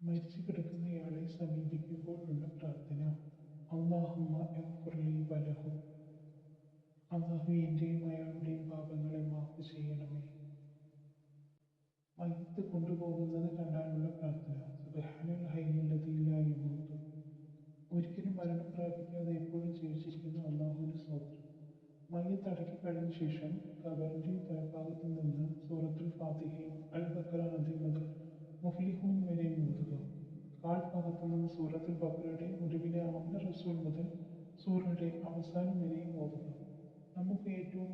മരിച്ചു കിടക്കുന്നയാളെ സമീപിക്കുമ്പോഴുള്ള പ്രാർത്ഥന. അള്ളാഹുമ്മ എഗ്ഫിർലി വലഹു. അള്ളാഹു എന്റെയും അയാളുടെയും പാപങ്ങളെ മാഫ് ചെയ്യണമേ. മയ്യത്ത് കൊണ്ടുപോകുന്നത് കണ്ടാലുള്ള പ്രാർത്ഥന. സുബ്ഹാനൽ ഒരിക്കലും മരണം പ്രാപിക്കാതെ എപ്പോഴും ജീവിച്ചിരിക്കുന്ന അള്ളാഹുവിന് സ്തോത്രം. മയ്യത്ത് അടക്കി കഴിഞ്ഞ ശേഷം കബറിന്റെ തലഭാഗത്ത് നിന്ന് സൂറത്തുൽ ഫാത്തിഹയും അൽ ബക്കറ ആദ്യം മുതൽ മുഫ്ലിഹൂൻ വരെ ഓതുക കാൽഭാഗത്ത് നിന്ന് സൂറത്തുൽ ബക്കറയുടെ ഒടുവിലെ ആമന റസൂൽ മുതൽ സൂറയുടെ അവസാനം വരെയും ഓതുക നമുക്ക് ഏറ്റവും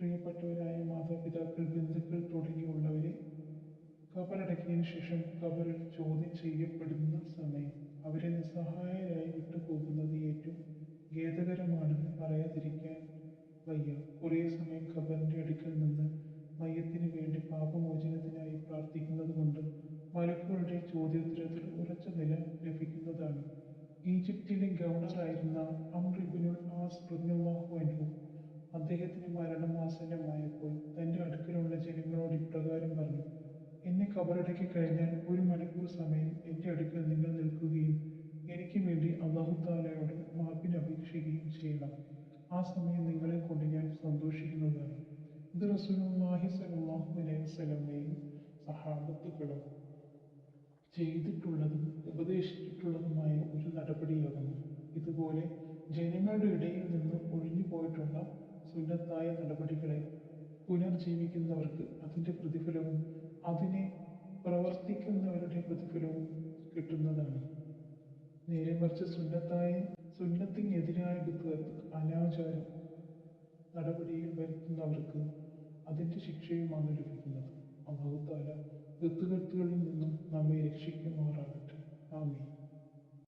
പ്രിയപ്പെട്ടവരായ മാതാപിതാക്കൾ ബന്ധുക്കൾ തുടങ്ങിയുള്ളവരെ കബറടക്കിയതിനു ശേഷം ഖബറിൽ ചോദ്യം ചെയ്യപ്പെടുന്ന സമയം. അവരെ നിസ്സഹായരായി വിട്ടുപോകുന്നത് ഏറ്റവും ഖേദകരമാണെന്ന് പറയാതിരിക്കാൻ വയ്യ. കുറേ സമയം കബറിന്റെ അടുക്കൽ നിന്ന് മയ്യത്തിന് വേണ്ടി മലക്കുകളുടെ ചോദ്യോത്തരത്തിൽ ഉറച്ച നില ലഭിക്കുന്നതാണ്. ഈജിപ്തിലെ ഗവർണറായിരുന്ന അംറിബിനുൽ ആസ് റളിയല്ലാഹു അൻഹു അദ്ദേഹത്തിന് മരണം ആസന്നമായപ്പോൾ തന്റെ അടുക്കലുള്ള ജനങ്ങളോട് ഇപ്രകാരം പറഞ്ഞു എന്നെ കബറടക്കി കഴിഞ്ഞാൽ ഒരു മണിക്കൂർ സമയം എന്റെ അടുക്കൽ നിങ്ങൾ നിൽക്കുകയും എനിക്ക് വേണ്ടി മാപ്പിന് അപേക്ഷിക്കുകയും ചെയ്യണം. ആ സമയം നിങ്ങളെ കൊണ്ട് ഞാൻ സന്തോഷിക്കുന്നതാണ്. ഇത് റസൂലുള്ളാഹി സ്വല്ലല്ലാഹു അലൈഹി വസല്ലമയും സഹാബത്തുക്കളും ചെയ്തിട്ടുള്ളതും ഉപദേശിച്ചിട്ടുള്ളതുമായ ഒരു നടപടിയാകുന്നു ഇതുപോലെ ജനങ്ങളുടെ ഇടയിൽ നിന്ന് ഒഴിഞ്ഞു പോയിട്ടുള്ള സുന്നത്തായ നടപടികളെ പുനർജീവിക്കുന്നവർക്ക് അതിന്റെ പ്രതിഫലവും അതിനെ പ്രവർത്തിക്കുന്നവരുടെ പ്രതിഫലവും കിട്ടുന്നതാണ്. നേരെ മറിച്ച് സുന്നത്തായ സുന്നത്തിനെതിരായ ബിദ്അത്ത് അനാചാരം നടപടിയിൽ വരുത്തുന്നവർക്ക് അതിന്റെ ശിക്ഷയുമാണ് ലഭിക്കുന്നത്. അള്ളാഹു താല ബിദ്അത്തുകളിൽ നിന്നും നമ്മെ രക്ഷിക്കുമാറാകട്ടെ. ആമീൻ.